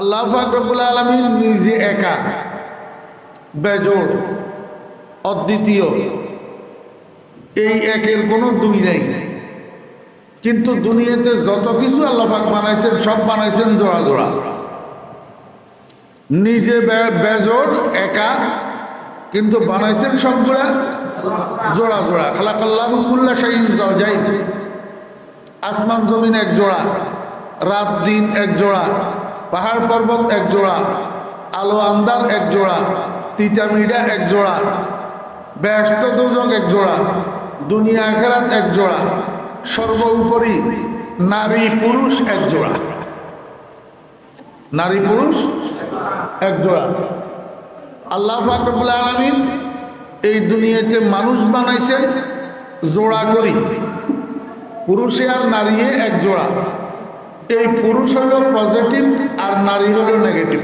আল্লাহ ফাকরবুল আলমী নিজে একা বেজোর অদ্বিতীয়, এই একের কোনো দুই নেই। কিন্তু দুনিয়াতে যত কিছু আল্লাহ পাক বানাইছেন, সব বানাইছেন জোড়া জোড়া। নিজে বেজোর একা, কিন্তু বানাইছেন সবগুলা জোড়া জোড়া। খালাকাল্লাহ কুল্লা শাহিন যাই আসমান জমিন এক জোড়া, রাত দিন এক জোড়া। পাহাড় পর্বত এক জোড়া, আলো আন্দার এক জোড়া তিতামিডা এক জোড়া, ব্যস্ত দুজক এক জোড়া, দুনিয়া আখেরাত এক জোড়া, সর্বোপরি নারী পুরুষ এক জোড়া। নারী পুরুষ এক জোড়া। আল্লাহ আলমিন এই দুনিয়াতে মানুষ বানাইছে, জোড়া করি। পুরুষে আর নারী এক জোড়া। এই পুরুষ হলো পজিটিভ আর নারী হলো নেগেটিভ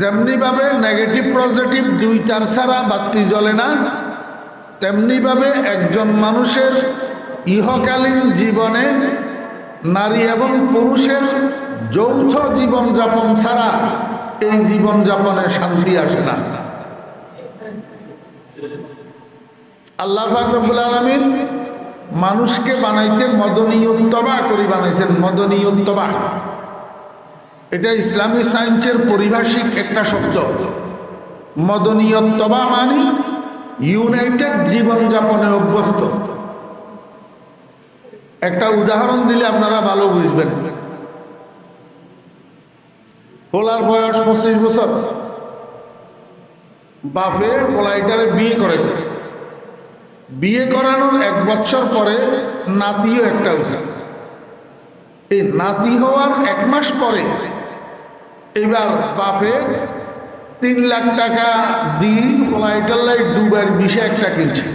যেমনিভাবে নেগেটিভ পজিটিভ দুইটার ছাড়া বাতি জ্বলে না, তেমনিভাবে একজন মানুষের ইহকালীন জীবনে নারী এবং পুরুষের যৌথ জীবনযাপন ছাড়া এই জীবনযাপনে শান্তি আসে না। আল্লাহ ফাকরুল আলমিন মানুষকে বানাইতে মদনীয়ত্তবা করে বানাইছেন মদনীয়ত্তবা এটা ইসলামী সায়েন্সের পরিভাষিক একটা শব্দ। মদনীয়ত্তবা মানে ইউনাইটেড জীবনযাপনে অভ্যস্ত। একটা উদাহরণ দিলে আপনারা ভালো বুঝবেন। পোলার বয়স পঁচিশ বছর। বাপে পোলাইটারে বিয়ে করেছে। বিয়ে করানোর এক বছর পরে নাতিও একটা হয়েছে। এই নাতি হওয়ার এক মাস পরে এবার বাপে তিন লাখ টাকা দিয়ে ফ্লাইটার লাইট দুবার বিষে একটা কিনছে।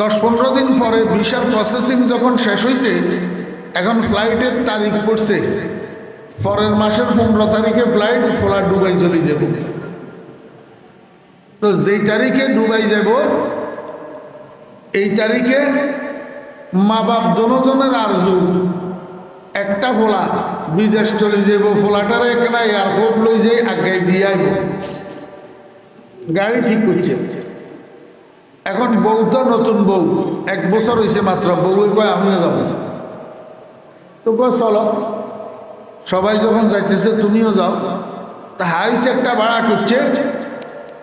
দশ পনেরো দিন পরে ভিসার প্রসেসিং যখন শেষ হয়েছে এখন ফ্লাইটের তারিখ পড়ছে। পরের মাসের পনেরো তারিখে ফ্লাইট ফোলা ডুবাই চলে যাবে। তো যেই তারিখে ডুবাই যাব, এই তারিখে মা বাপ দনোজনের আরজু। একটা ফোলা, বিদেশ চলে যাব, ফোলাটার এখানে এয়ারপোর্ট লই যাই, আগে দিয়ে গাড়ি ঠিক করছে। এখন বউ তো নতুন বউ এক বছর হয়েছে মাত্র বউ কয়, আমিও যাব। তো কয়, চলো। সবাই যখন যাইতেছে, তুমিও যাও। তা হাইস একটা ভাড়া করছে।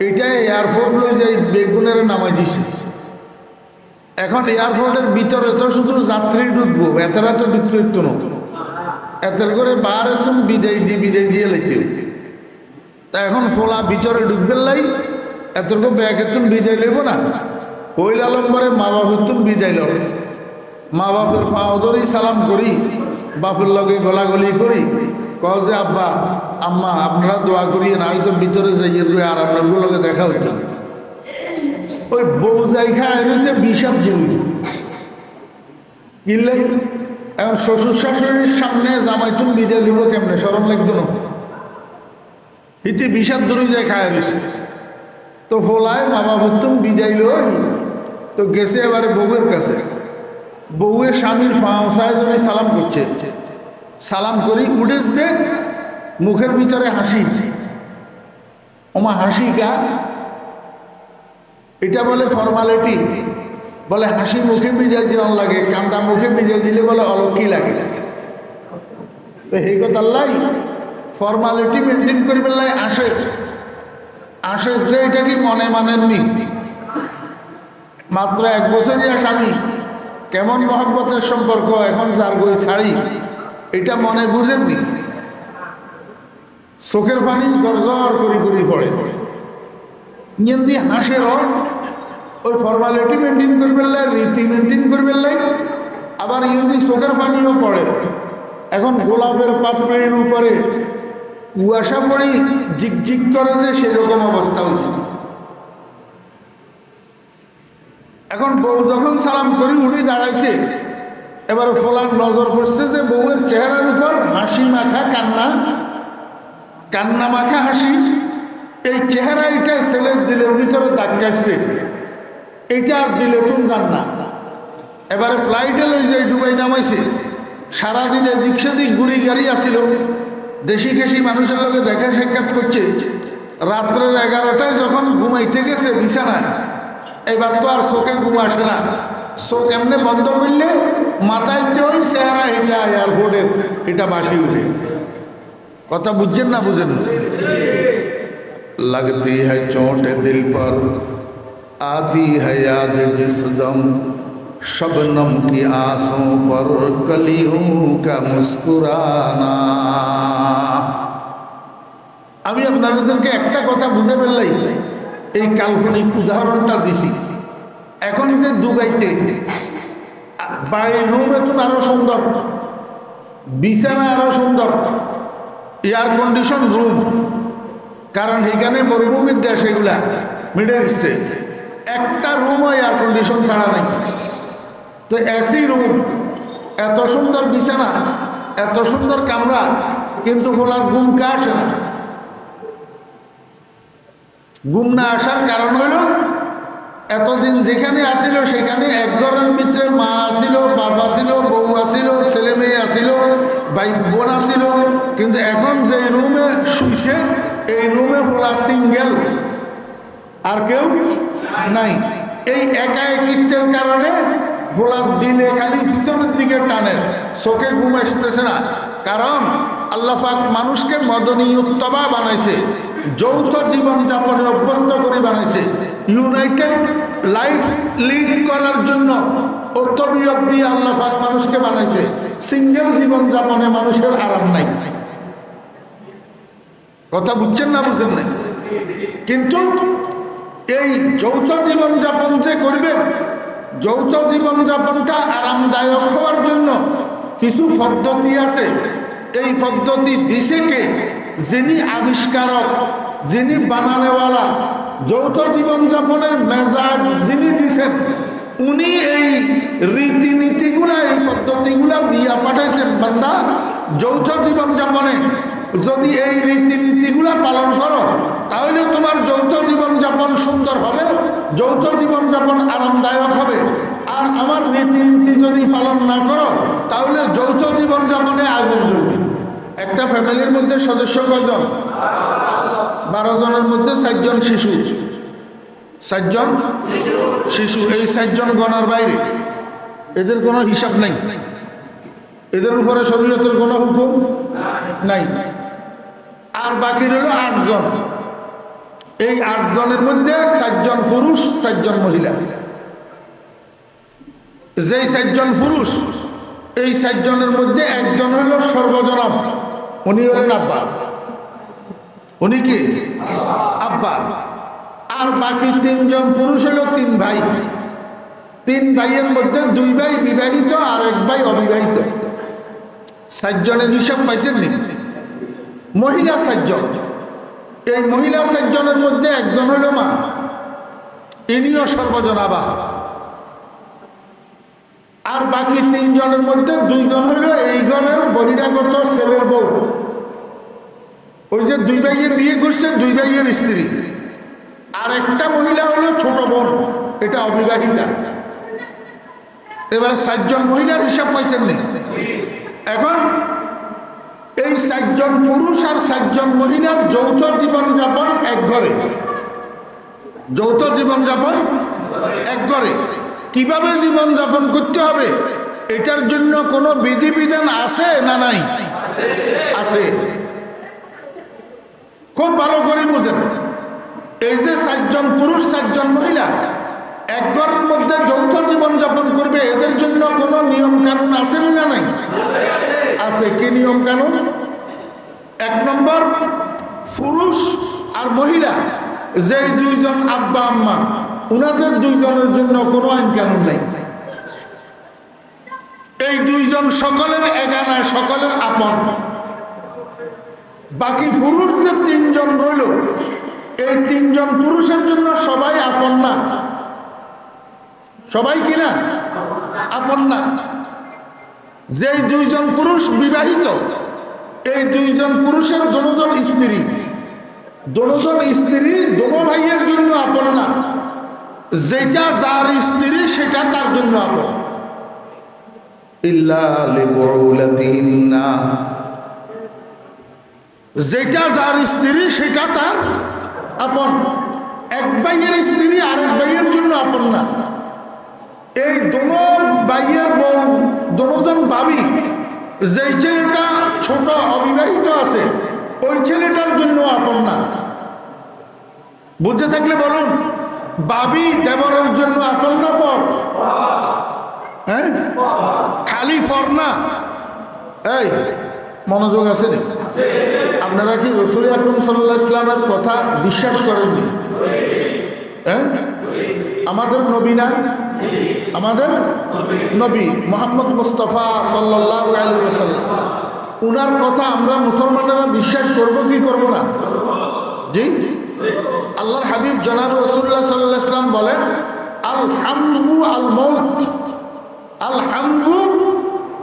এটা এয়ারপোর্ট লই যাই বেগুনের নামাই দিছে। এখন এয়ারপোর্টের ভিতরে তো শুধু যাত্রী ঢুকবো এতরা তো ঢুকতে নতুন এতের করে বার তুমি বিদায় দিয়ে বিদায় দিয়ে লাইতে তা এখন ফোলা ভিতরে ঢুকবে লাই এতর করে ব্যাগ এতুন বিদায় লেব না। হইল আলম্বরে মা বাপের তুন বিদায় লব মা বাপের পাও সালাম করি, বাপের লগে গলাগলি করি কল যে আব্বা আম্মা, আপনারা দোয়া করিয়ে না হয়তো ভিতরে যাইয়ে রয়ে আর আপনার লগে দেখা হইতো ওই বউ খায় রয়েছে বিষাদ কিনলে এখন শ্বশুর শাশুড়ির সামনে জামাই তুমি বিদায় লিব কেমনে? সরম লাগতো না। ইতি বিষাদ দূরে যায় খায় রয়েছে তো ফোলায় মা বাবা তুমি বিদায় লই তো গেছে এবারে বউয়ের কাছে। বউয়ের স্বামীর ফাঁসায় সালাম করছে। সালাম করি উঠে যে মুখের ভিতরে হাসি। ওমা, হাসি গা এটা বলে ফর্মালিটি বলে হাসি মুখে বিজয় দিলাম লাগে কান্দা মুখে বিজয় দিলে বলে অলক্ষী লাগে। তো এই কথা লাই। ফর্মালিটি মেনটেন করি পেলাই আসে। আসে যে এটা কি মনে মানেননি? মাত্র এক বছরই স্বামী কেমন মহব্বতের সম্পর্ক, এখন যার বই ছাড়ি, এটা মনে বুঝেননি। চোখের পানি গরজর করি করি পড়ে। নিয়ন্দি হাসের ওই ফর্মালিটি মেনটেন করবেন লাই, রীতি মেনটেন করবেন লাই, আবার ইন্দি চোখের পানিও পড়ে। এখন গোলাপের পাপড়ির উপরে কুয়াশা পড়ি জিক করে যে সেরকম অবস্থা হচ্ছে। এখন বউ যখন সালাম করি উঠে দাঁড়াইছে, এবার ফলার নজর পড়ছে যে বউয়ের চেহারার উপর হাসি মাখা কান্না কান্না মাখা হাসি, এই চেহারা এটা ছেলের দিলের ভিতরে দাগ কাটছে। এটা আর দিলে তুমি জান না। এবারে ফ্লাইটে লই যাই ডুবাই নামাইছে। সারাদিনে দিক ঘুরি গাড়ি আসিল দেশি খেসি মানুষের লোকে দেখা সাক্ষাৎ করছে। রাত্রের এগারোটায় যখন ঘুমাইতে গেছে বিছানায়, এবার তো আর চোখে ঘুম আসে না। চোখ এমনি বন্ধ করলে মাথায় ওই চেহারা হেঁটে আর বোর্ডের এটা বাসি উঠে। কথা বুঝছেন না বুঝেন না लगती है चोट दिल पर आती है याद जिस दम शबनम की आंसों पर कलियों का मुस्कुराना আমি আপনাদেরকে একটা কথা বুঝে ফেললাই এই কাল্পনিক উদাহরণটা দিছি এখন যে দুবাইতে বাড়ির রুম এখন আরো সুন্দর বিছানা আরো সুন্দর এয়ার কন্ডিশন রুম কারণ এখানে মরুভূমির দেশ এগুলা মিডল ইস্টে একটা রুমও এয়ার কন্ডিশন ছাড়া নাই। তো এসি রুম এত সুন্দর বিছানা, এত সুন্দর কামরা, কিন্তু বলার ঘুম কা আসে না। ঘুম না আসার কারণ হইল এতদিন যেখানে আসিল, সেখানে এক ঘরের ভিতরে মা আসিল, বাবা আসিল, বউ আসিল, ছেলে মেয়ে আসিল, ভাই বোন আসিল। কিন্তু এখন যে রুমে শুইছে, এই রুমে বলা সিঙ্গেল। আর কেউ নাই। এই একা একিত্বের কারণে ভোলার দিলে খালি পিছনের দিকে টানে। চোখে ঘুম আসতেছে না। কারণ আল্লাহ মানুষকে মানুষকে মদনীয়তবা বানাইছে। যৌথ জীবন যাপনে অভ্যস্ত করে বানিয়েছে। ইউনাইটেড লাইফ লিড করার জন্য অর্থবিয়ত দিয়ে আল্লাহ মানুষকে বানাইছে সিঙ্গেল জীবন যাপনে মানুষের আরাম নাই। কথা বুঝছেন না বুঝছেন না কিন্তু এই যৌথ জীবন যাপন যে করবে, যৌথ জীবন যাপনটা আরামদায়ক হওয়ার জন্য কিছু পদ্ধতি আছে। এই পদ্ধতি দিছে কে? যিনি আবিষ্কারক, যিনি বানানেওয়ালা, যৌথ জীবন যাপনের মেজাজ যিনি দিছেন, উনি এই রীতিনীতিগুলা, এই পদ্ধতিগুলা দিয়া পাঠাইছেন বান্দা, যৌথ জীবন যাপনে যদি এই রীতিনীতিগুলা পালন করো, তাহলে তোমার যৌথ জীবন যাপন সুন্দর হবে, যৌথ জীবন যাপন আরামদায়ক হবে। আর আমার রীতিনীতি যদি পালন না করো, তাহলে যৌথ জীবন যাপনে আগুন জ্বলবে। একটা ফ্যামিলির মধ্যে সদস্য কজন বারো জনের মধ্যে চারজন শিশু। চারজন? শিশু। এই চারজন গণার বাইরে। এদের কোনো হিসাব নাই। এদের উপরে শরীয়তের কোনো হুকুম নাই। আর বাকি রইল আটজন। এই আটজনের মধ্যে চারজন পুরুষ, চারজন মহিলা। যেই চারজন পুরুষ, এই চারজনের মধ্যে একজন হইল সর্বজনম। উনি হলেন আব্বা উনি কি? আব্বা আর বাকি তিনজন পুরুষ হলো তিন ভাই। তিন ভাইয়ের মধ্যে দুই ভাই বিবাহিত আর এক ভাই অবিবাহিত। চারজনের হিসাব পাইছেন মহিলা চারজন এই মহিলা চারজনের মধ্যে একজন হইল মা। ইনিও সর্বজন আবা আর বাকি তিনজনের মধ্যে দুইজন হইল এই ঘরের বহিরাগত ছেলের বউ। ওই যে দুই ভাইয়ের বিয়ে করছে, দুই ভাইয়ের স্ত্রী। আর একটা মহিলা হলো ছোট বোন, এটা অবিবাহিতা। এবার চারজন মহিলার হিসাব পাইছেন নি? এখন এই চারজন পুরুষ আর চারজন মহিলার যৌথ জীবনযাপন এক ঘরে। যৌথ জীবনযাপন এক ঘরে। কীভাবে জীবনযাপন করতে হবে? এটার জন্য কোনো বিধিবিধান আছে না নাই? আছে। খুব ভালো করে বুঝেন। এই যে চারজন পুরুষ চারজন মহিলা, এক ঘরের মধ্যে যৌথ জীবনযাপন করবে, এদের জন্য কোনো নিয়ম কানুন আছে না নাই? আছে। কি নিয়ম কানুন এক নম্বর, পুরুষ আর মহিলা যে দুইজন আব্বা, আম্মা, উনাদের দুইজনের জন্য কোনো আইন কানুন নাই। এই দুইজন সকলের এগানা সকলের আপন। বাকি পুরুষ যে তিনজন রইল, এই তিনজন পুরুষের জন্য সবাই আপন না। সবাই কিনা আপন না। যে দুইজন পুরুষ বিবাহিত, এই দুইজন পুরুষের জনজন স্ত্রী। দনোজন স্ত্রী দোনো ভাইয়ের জন্য আপন না। যেটা যার স্ত্রী, সেটা তার জন্য আপন। যেটা যার স্ত্রী, সেটা তার আপন। এক ভাইয়ের স্ত্রী আরেক ভাইয়ের জন্য আপন না। এই দোনো ভাইয়ের বউ দোনোজন ভাবি, যেই ছেলেটা ছোট, অবিবাহিত আছে ওই ছেলেটার জন্য আপন না। বুঝতে থাকলে বলুন, বাবি দেবরের জন্য আপন না পর? হ্যাঁ? খালি পর না? এই, মনোযোগ আছে আপনারা কি রসুল আকরম সাল্লাহ ইসলামের কথা বিশ্বাস করেননি? হ্যাঁ? আমাদের নবী না? আমাদের নবী মোহাম্মদ মুস্তফা সাল্লাহ আলী সাল্লাম উনার কথা আমরা মুসলমানেরা বিশ্বাস করব কি করব না? জি? আল্লাহর হাবিব জনাব রসুল্লাহ সাল্লাহ ইসলাম বলেন আল হামদু আল মৌত আল হামদু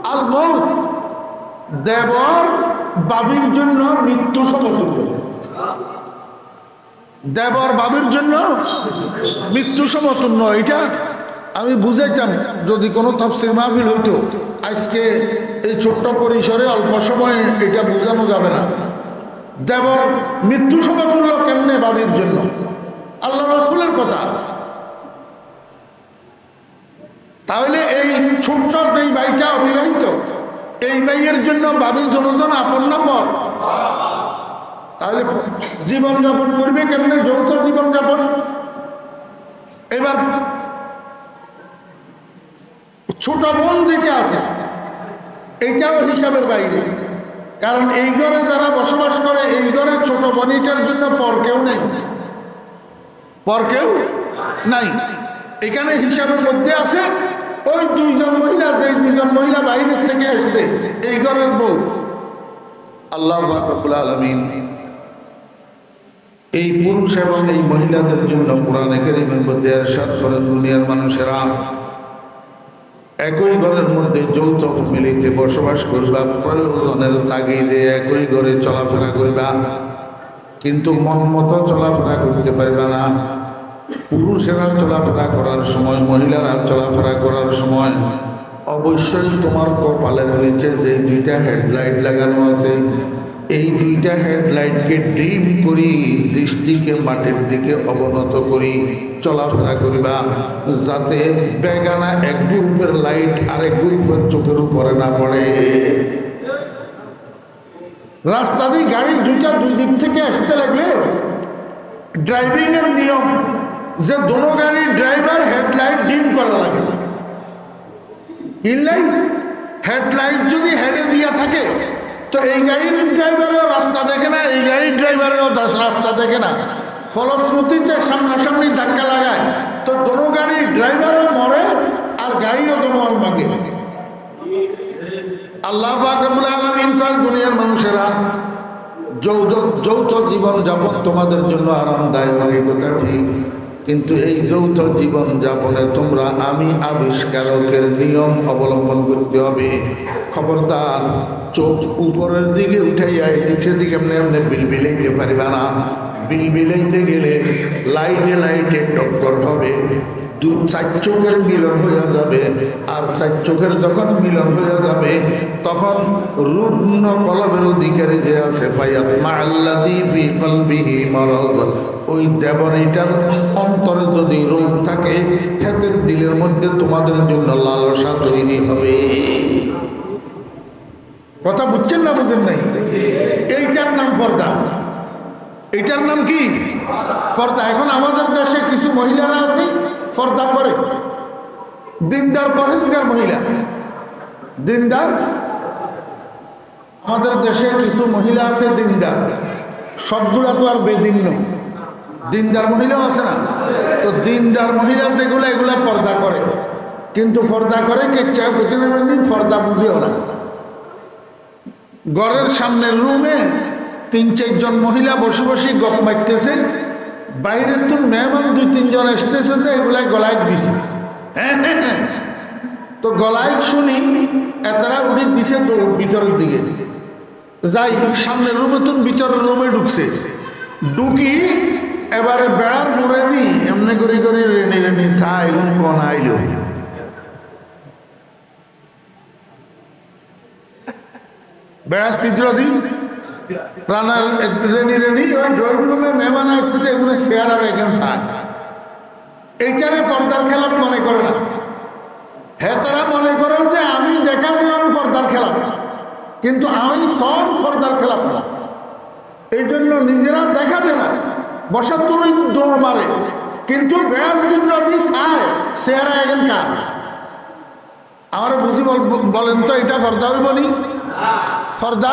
আল মৌত দেবর বাবির জন্য মৃত্যু সমতুল্য দেবর বাবির জন্য মৃত্যু সমতুল্য এটা আমি বুঝাইতাম যদি কোনো তফসির মাহফিল হইতো, আজকে এই ছোট্ট পরিসরে অল্প সময় এটা বোঝানো যাবে না। দেবর মৃত্যু সমতুল্য কেমনে বাবির জন্য? আল্লাহ রসুলের কথা। তাহলে এই ছোট্ট যেই ভাইটা অবিবাহিত এই ভাইয়ের জন্য বাবি জনজন আপন না পর? তাহলে জীবনযাপন করবে কেমনে? যৌথ জীবনযাপন? এবার ছোট বোন যেটা আছে, এটাও হিসাবের বাইরে। কারণ এই ঘরে যারা বসবাস করে, এই ঘরের ছোট বোনিটার জন্য পর কেউ নেই। পর কেউ নাই। এখানে হিসাবের মধ্যে আছে, ওই দুইজন মহিলা যে দুইজন মহিলা বাইরের থেকে এসছে, এই ঘরের বউ। আল্লাহ রাব্বুল আলামিন। এই পুরুষ এবং এই মহিলাদের জন্য কোরআনে কারীমের মধ্যে করেন দুনিয়ার মানুষেরা একই ঘরের মধ্যে যৌথ মিলিতে বসবাস করবা প্রয়োজনের তাগিদে একই ঘরে চলাফেরা করবা। কিন্তু মন মতো চলাফেরা করতে পারবে না। পুরুষেরা চলাফেরা করার সময়, মহিলারা চলাফেরা করার সময় অবশ্যই তোমার কপালের নিচে যে দুইটা হেডলাইট লাগানো আছে এই দুইটা হেডলাইটকে ডিম করি, দৃষ্টিকে মাটির দিকে অবনত করি, চলাফেরা করিবা যাতে বেগানা এক গ্রুপের লাইট আরেক গ্রুপের চোখের উপরে না পড়ে। রাস্তা দিয়ে গাড়ি দুইটা দুই দিক থেকে আসতে লাগলে ড্রাইভিং এর নিয়ম যে দোনো গাড়ির ড্রাইভার হেডলাইট ডিম করা লাগে। ইনলাইন, হেডলাইট যদি হেডে দিয়া থাকে তো এই গাড়ির ড্রাইভারেও রাস্তা দেখে না, এই গাড়ির ড্রাইভারেও রাস্তা দেখে না। ফলশ্রুতিতে সামনাসামনি ধাক্কা লাগায়। তো দোনো গাড়ির ড্রাইভারও মরে আর গাড়িও দোনো ভাঙে। আল্লাহ পাক রব্বুল আলামিন কয়, দুনিয়ার মানুষেরা যৌথ যৌথ জীবন যাপন তোমাদের জন্য আরামদায়ক কথা ঠিক কিন্তু এই যৌথ জীবন যাপনে তোমরা আমি আবিষ্কারকের নিয়ম অবলম্বন করতে হবে। খবরদার, চোখ উপরের দিকে উঠাইয়া এদিকে দিকে এমনি এমনি বিল বিলাইতে পারিবা না। বিলবিলাইতে গেলে লাইটে লাইটে টক্কর হবে। দু চার চোখের মিলন হয়ে যাবে, আর চার চোখের যখন মিলন হয়ে যাবে, তখন রুগ্ন কলবের অধিকারী যে আছে ফাইয়াত মাআল্লাযী ফি কলবিহি মারাদ। ওই দেবরিটার অন্তরে যদি রোগ থাকে হেতের দিলের মধ্যে তোমাদের জন্য লালসা তৈরি হবে। কথা বুঝছেন না বুঝেন নাই? এইটার নাম পর্দা। এইটার নাম কি? পর্দা। এখন আমাদের দেশে কিছু মহিলারা আছে পর্দা করে দিনদার পরেশগার মহিলা। দিনদার? আমাদের দেশে কিছু মহিলা আছে দিনদার। সবগুলা তো আর বেদিন্য দিনদার মহিলাও আছে না? তো দিনদার মহিলা যেগুলো, এগুলা পর্দা করে। কিন্তু পর্দা করে কে প্রতিদিন পর্দা বুঝেও না। ঘরের সামনের রুমে তিন চারজন মহিলা বসে বসে গপ মারতেছে। বাইরের তো মেহমান দুই তিনজন আসতেছে যে এগুলা গলায় দিছে। হ্যাঁ তো গলায় শুনি, এতারা উড়ে দিছে তো ভিতরের দিকে। যাই, সামনের রুমে তো ভিতরের রুমে ঢুকছে। ঢুকি এবারে বেড়ার পরে দি এমনি করে করে রেনি রেনি চা এবং কোন আইলো। বেড়া ছিদ্র দিই। রানার রেনি রেনি ওই ড্রয়িং রুমে মেহমান আসতেছে এগুলো শেয়ার হবে এখানে থাক এইটারে পর্দার খেলাপ মনে করে না। হ্যাঁ তারা মনে করেন যে আমি দেখা দিলাম পর্দার খেলাপ। কিন্তু আমি সব পর্দার খেলাপ না। এই জন্য নিজেরা দেখা দেয় না। বসার তুমি দৌড় মারে। কিন্তু বেয়ার আপনি চায় চেহারা এখন কার? আমার বুঝি বল- বলেন তো, এটা ফর্দা হইব নি? ফর্দা